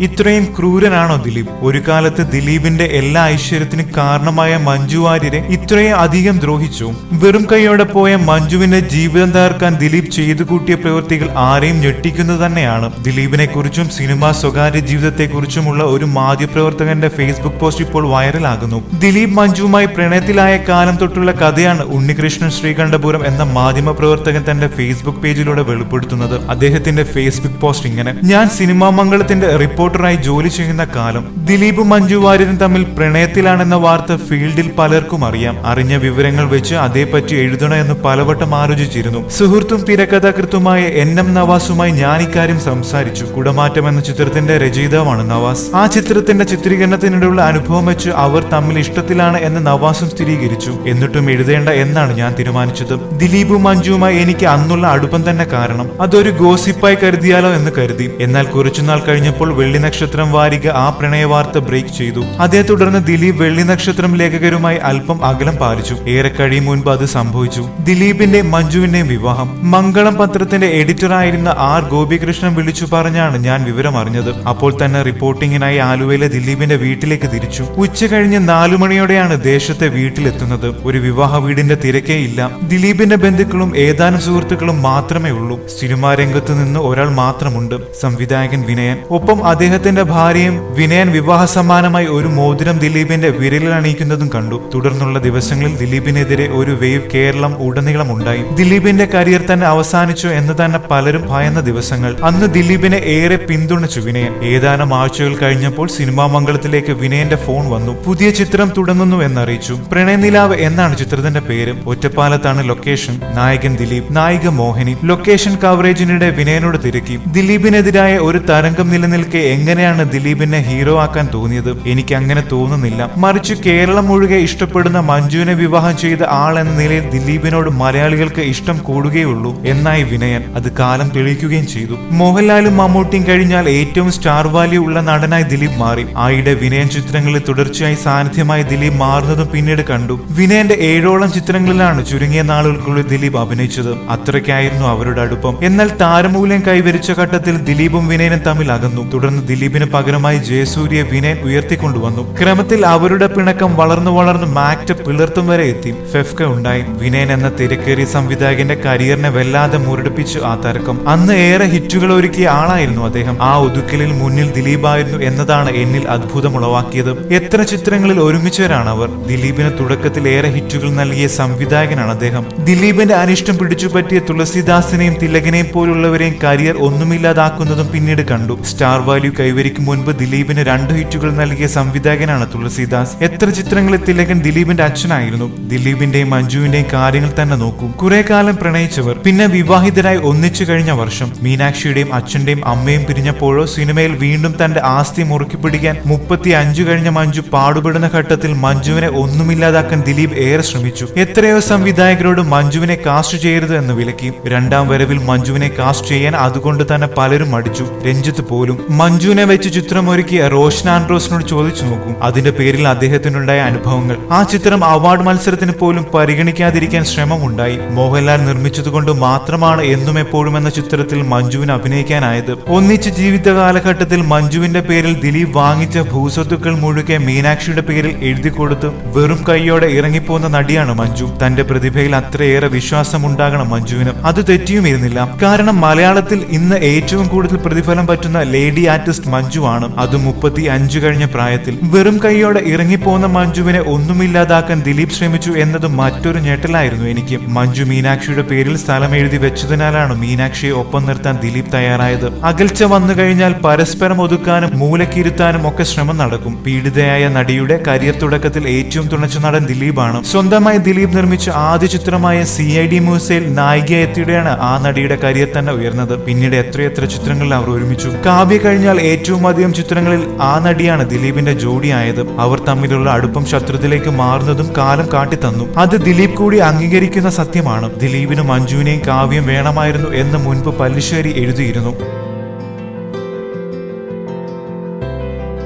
ഇത്രയും ക്രൂരനാണോ ദിലീപ്? ഒരു കാലത്ത് ദിലീപിന്റെ എല്ലാ ഐശ്വര്യത്തിനും കാരണമായ മഞ്ജു വാര്യരെ ഇത്രയും അധികം ദ്രോഹിച്ചു. വെറും കൈയോടെ പോയ മഞ്ജുവിന്റെ ജീവിതം തകർക്കാൻ ദിലീപ് ചെയ്തു കൂട്ടിയ പ്രവൃത്തികൾ ആരെയും ഞെട്ടിക്കുന്നത് തന്നെയാണ്. ദിലീപിനെ കുറിച്ചും സിനിമ സ്വകാര്യ ജീവിതത്തെക്കുറിച്ചുമുള്ള ഒരു മാധ്യമപ്രവർത്തകന്റെ ഫേസ്ബുക്ക് പോസ്റ്റ് ഇപ്പോൾ വൈറലാകുന്നു. ദിലീപ് മഞ്ജുവുമായി പ്രണയത്തിലായ കാലം തൊട്ടുള്ള കഥയാണ് ഉണ്ണികൃഷ്ണൻ ശ്രീകണ്ഠപുരം എന്ന മാധ്യമപ്രവർത്തകൻ തന്റെ ഫേസ്ബുക്ക് പേജിലൂടെ വെളിപ്പെടുത്തുന്നത്. അദ്ദേഹത്തിന്റെ ഫേസ്ബുക്ക് പോസ്റ്റ് ഇങ്ങനെ ഞാൻ സിനിമാ മംഗളത്തിന്റെ റിപ്പോർട്ടറായി ജോലി ചെയ്യുന്ന കാലം ദിലീപ് മഞ്ജു വാര്യരും തമ്മിൽ പ്രണയത്തിലാണെന്ന വാർത്ത ഫീൽഡിൽ പലർക്കും അറിയാം. അറിഞ്ഞ വിവരങ്ങൾ വെച്ച് അതേപ്പറ്റി എഴുതണോ എന്ന് പലവട്ടം ആലോചിച്ചിരുന്നു. സുഹൃത്തും തിരക്കഥാകൃത്തുമായ എൻ എം നവാസുമായി ഞാൻ ഇക്കാര്യം സംസാരിച്ചു. കുടമാറ്റം എന്ന ചിത്രത്തിന്റെ രചയിതാവാണ് നവാസ്. ആ ചിത്രത്തിന്റെ ചിത്രീകരണത്തിനിടെയുള്ള അനുഭവം വെച്ച് അവർ തമ്മിൽ ഇഷ്ടത്തിലാണ് എന്ന് നവാസും സ്ഥിരീകരിച്ചു. എന്നിട്ടും എഴുതേണ്ട എന്നാണ് ഞാൻ തീരുമാനിച്ചത്. ദിലീപും മഞ്ജുവുമായി എനിക്ക് അന്നുള്ള അടുപ്പം തന്നെ കാരണം അതൊരു ഗോസിപ്പായി കരുതിയാലോ എന്ന് കരുതി. എന്നാൽ കുറച്ചുനാൾ കഴിഞ്ഞപ്പോൾ വെള്ളി നക്ഷത്രം വാരിക ആ പ്രണയവാർത്ത ബ്രേക്ക് ചെയ്തു. അതേ തുടർന്ന് ദിലീപ് വെള്ളി നക്ഷത്രം ലേഖകരുമായി അല്പം അകലം പാലിച്ചു. ഏറെ കഴിയും മുൻപ് അത് സംഭവിച്ചു. ദിലീപിന്റെ മഞ്ജുവിന്റെയും വിവാഹം. മംഗളം പത്രത്തിന്റെ എഡിറ്ററായിരുന്ന ആർ ഗോപികൃഷ്ണൻ വിളിച്ചു പറഞ്ഞാണ് ഞാൻ വിവരം അറിഞ്ഞത്. അപ്പോൾ തന്നെ റിപ്പോർട്ടിങ്ങിനായി ആലുവയിലെ ദിലീപിന്റെ വീട്ടിലേക്ക് തിരിച്ചു. ഉച്ച കഴിഞ്ഞ് നാലു മണിയോടെയാണ് ദേശത്തെ വീട്ടിലെത്തുന്നത്. ഒരു വിവാഹ വീടിന്റെ തിരക്കേ ഇല്ല. ദിലീപിന്റെ ബന്ധുക്കളും ഏതാനും സുഹൃത്തുക്കളും മാത്രമേ ഉള്ളൂ. സിനിമാ രംഗത്ത് നിന്ന് ഒരാൾ മാത്രമുണ്ട്. സംവിധായകൻ വിനയൻ. ഒപ്പം അദ്ദേഹത്തിന്റെ ഭാര്യയും വിനയൻ വിവാഹ സമ്മാനമായി ഒരു മോതിരം ദിലീപിന്റെ വിരലിൽ അണിയിക്കുന്നതും കണ്ടു. തുടർന്നുള്ള ദിവസങ്ങളിൽ ദിലീപിനെതിരെ ഒരു വേവ് കേരളം ഉടനീളം ഉണ്ടായി. ദിലീപിന്റെ കരിയർ തന്നെ അവസാനിച്ചു എന്ന് തന്നെ പലരും ഭയന്ന ദിവസങ്ങൾ. അന്ന് ദിലീപിനെ ഏറെ പിന്തുണച്ചു വിനയൻ. ഏതാനും ആഴ്ചകൾ കഴിഞ്ഞപ്പോൾ സിനിമാ മംഗളത്തിലേക്ക് വിനയന്റെ ഫോൺ വന്നു. പുതിയ ചിത്രം തുടങ്ങുന്നു എന്നറിയിച്ചു. പ്രണയനിലാവ് എന്നാണ് ചിത്രത്തിന്റെ പേര്. ഒറ്റപ്പാലത്താണ് ലൊക്കേഷൻ നായകൻ ദിലീപ് നായിക മോഹിനി. ലൊക്കേഷൻ കവറേജിനിടെ വിനയനോട് തിരക്കി. ദിലീപിനെതിരായ ഒരു തരംഗം നിലനിൽക്കെ എങ്ങനെയാണ് ദിലീപിനെ ഹീറോ ആക്കാൻ തോന്നിയത്? എനിക്ക് അങ്ങനെ തോന്നുന്നില്ല. മറിച്ച് കേരളം മുഴുകെ ഇഷ്ടപ്പെടുന്ന മഞ്ജുവിനെ വിവാഹം ചെയ്ത ആൾ എന്ന നിലയിൽ ദിലീപിനോട് മലയാളികൾക്ക് ഇഷ്ടം കൂടുകയുള്ളൂ എന്നായി വിനയൻ. അത് കാലം തെളിയിക്കുകയും ചെയ്തു. മോഹൻലാലും മമ്മൂട്ടിയും കഴിഞ്ഞാൽ ഏറ്റവും സ്റ്റാർ വാല്യൂ ഉള്ള നടനായി ദിലീപ് മാറി. ആയിടെ വിനയൻ ചിത്രങ്ങളിൽ തുടർച്ചയായി സാന്നിധ്യമായി ദിലീപ് മാറുന്നതും പിന്നീട് കണ്ടു. വിനയന്റെ ഏഴോളം ചിത്രങ്ങളിലാണ് ചുരുങ്ങിയ നാളുകൾക്കുള്ളിൽ ദിലീപ് അഭിനയിച്ചത്. അത്രയ്ക്കായിരുന്നു അവരുടെ അടുപ്പം. എന്നാൽ താരമൂല്യം കൈവരിച്ച ഘട്ടത്തിൽ ദിലീപും വിനയനും തമ്മിൽ അകന്നു. തുടർന്ന് ദിലീപിന് പകരമായി ജയസൂര്യ വിനയൻ ഉയർത്തിക്കൊണ്ടുവന്നു. ക്രമത്തിൽ അവരുടെ പിണക്കം വളർന്നു വളർന്ന് മാക്ട് പിളർത്തും വരെ എത്തി. ഫെഫ്ക ഉണ്ടായി. വിനയൻ എന്ന തിരക്കേറിയ സംവിധായകന്റെ കരിയറിനെ വല്ലാതെ മുരടിപ്പിച്ചു ആ തർക്കം. അന്ന് ഏറെ ഹിറ്റുകൾ ഒരുക്കിയ ആളായിരുന്നു അദ്ദേഹം. ആ ഒതുക്കലിൽ മുന്നിൽ ദിലീപായിരുന്നു എന്നതാണ് എന്നിൽ അത്ഭുതമുളവാക്കിയത്. എത്ര ചിത്രങ്ങളിൽ ഒരുമിച്ചവരാണ് അവർ ദിലീപിന് തുടക്കത്തിൽ ഏറെ ഹിറ്റുകൾ നൽകിയ സംവിധായകനാണ് അദ്ദേഹം. ദിലീപിന്റെ അനിഷ്ടം പിടിച്ചുപറ്റിയ തുളസിദാസിനെയും തിലകനെയും പോലുള്ളവരെയും കരിയർ ഒന്നുമില്ലാതാക്കുന്നതും പിന്നീട് കണ്ടു. സ്റ്റാർ വാല്യൂ കൈവരിക്കും മുൻപ് ദിലീപിന് രണ്ട് ഹിറ്റുകൾ നൽകിയ സംവിധായകനാണ് തുളസിദാസ്. എത്ര ചിത്രങ്ങളിൽ തിലകൻ ദിലീപിന്റെ അച്ഛനായിരുന്നു? ദിലീപിന്റെയും മഞ്ജുവിന്റെയും കാര്യങ്ങൾ തന്നെ നോക്കും. കുറെ കാലം പ്രണയിച്ചവർ പിന്നെ വിവാഹിതരായി ഒന്നിച്ചു കഴിഞ്ഞ വർഷം മീനാക്ഷിയുടെയും അച്ഛന്റെയും അമ്മയും പിരിഞ്ഞപ്പോഴോ സിനിമയിൽ വീണ്ടും തന്റെ ആസ്തി മുറുക്കി പിടിക്കാൻ മുപ്പത്തി അഞ്ചു കഴിഞ്ഞ മഞ്ജു പാടുപെടുന്ന ഘട്ടത്തിൽ മഞ്ജുവിനെ ഒന്നുമില്ലാതാക്കാൻ ദിലീപ് ഏറെ ശ്രമിച്ചു. എത്രയോ സംവിധായകരോട് മഞ്ജുവിനെ കാസ്റ്റ് ചെയ്യരുത് എന്ന് വിലക്കി. രണ്ടാം വരവിൽ മഞ്ജുവിനെ കാസ്റ്റ് ചെയ്യാൻ അതുകൊണ്ട് തന്നെ പലരും മടിച്ചു. രഞ്ജിത്ത് പോലും മഞ്ജുവിനെ വെച്ച് ചിത്രം ഒരുക്കിയ റോഷൻ ആൻഡ്രോസിനോട് ചോദിച്ചു നോക്കൂ. അതിന്റെ പേരിൽ അദ്ദേഹത്തിനുണ്ടായ അനുഭവങ്ങൾ. ആ ചിത്രം അവാർഡ് മത്സരത്തിന് പോലും പരിഗണിക്കാതിരിക്കാൻ ശ്രമമുണ്ടായി. മോഹൻലാൽ നിർമ്മിച്ചതുകൊണ്ട് മാത്രമാണ് എന്നും എപ്പോഴും എന്ന ചിത്രത്തിൽ മഞ്ജുവിന് അഭിനയിക്കാനായത്. ഒന്നിച്ച് ജീവിത കാലഘട്ടത്തിൽ മഞ്ജുവിന്റെ പേരിൽ ദിലീപ് വാങ്ങിച്ച ഭൂസ്വത്തുക്കൾ മുഴുക്കെ മീനാക്ഷിയുടെ പേരിൽ എഴുതി കൊടുത്ത് വെറും കൈയോടെ ഇറങ്ങിപ്പോന്ന നടിയാണ് മഞ്ജു. തന്റെ പ്രതിഭയിൽ അത്രയേറെ വിശ്വാസം ഉണ്ടാകണം മഞ്ജുവിന്. അത് തെറ്റിയുമിരുന്നില്ല. കാരണം മലയാളത്തിൽ ഇന്ന് ഏറ്റവും കൂടുതൽ പ്രതിഫലം പറ്റുന്ന ലേഡി ആർട്ടിസ്റ്റ് മഞ്ജു ആണ്. അത് മുപ്പത്തി അഞ്ചു കഴിഞ്ഞ പ്രായത്തിൽ. വെറും കൈയോടെ ഇറങ്ങിപ്പോന്ന മഞ്ജുവിനെ ഒന്നുമില്ലാതാക്കാൻ ദിലീപ് ശ്രമിച്ചു എന്നത് മറ്റൊരു ഞെട്ടലായിരുന്നു എനിക്ക്. മഞ്ജു മീനാക്ഷിയുടെ പേരിൽ സ്ഥലം എഴുതി വെച്ചതിനാലാണ് മീനാക്ഷിയെ ഒപ്പം നിർത്താൻ ദിലീപ് തയ്യാറായത്. അകൽച്ച വന്നു കഴിഞ്ഞാൽ പരസ്പരം ഒതുക്കാനും മൂലക്കിരുത്താനും ഒക്കെ ശ്രമം നടക്കും. പീഡിതയായ നടിയുടെ കരിയർ തുടക്കത്തിൽ ഏറ്റവും തുണച്ച നടൻ ദിലീപാണ്. സ്വന്തമായി ദിലീപ് നിർമ്മിച്ച ആദ്യ ചിത്രമായ സി ഐ ഡി മ്യൂസയിൽ നായികയെത്തിയുടെയാണ് ആ നടിയുടെ കരിയർ തന്നെ ഉയർന്നത്. പിന്നീട് എത്രയെത്ര ചിത്രങ്ങളിൽ അവർ ഒരുമിച്ചു. കാവ്യ കഴിഞ്ഞാൽ ഏറ്റവും അധികം ചിത്രങ്ങളിൽ ആ നടിയാണ് ദിലീപിന്റെ ജോഡിയായത് അവർ തമ്മിലുള്ള അടുപ്പം ശത്രുതയിലേക്ക് മാറുന്നതും കാലം കാട്ടിത്തന്നു. അത് ദിലീപ് കൂടി അംഗീകരിക്കുന്ന സത്യമാണ്. ദിലീപിനും മഞ്ജുവിനെയും കാവ്യം വേണമായിരുന്നു എന്ന് മുൻപ് പല്ലിശ്ശേരി എഴുതിയിരുന്നു.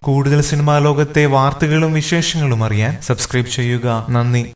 കൂടുതൽ സിനിമാ ലോകത്തെ വാർത്തകളും വിശേഷങ്ങളും അറിയാൻ സബ്സ്ക്രൈബ് ചെയ്യുക. നന്ദി.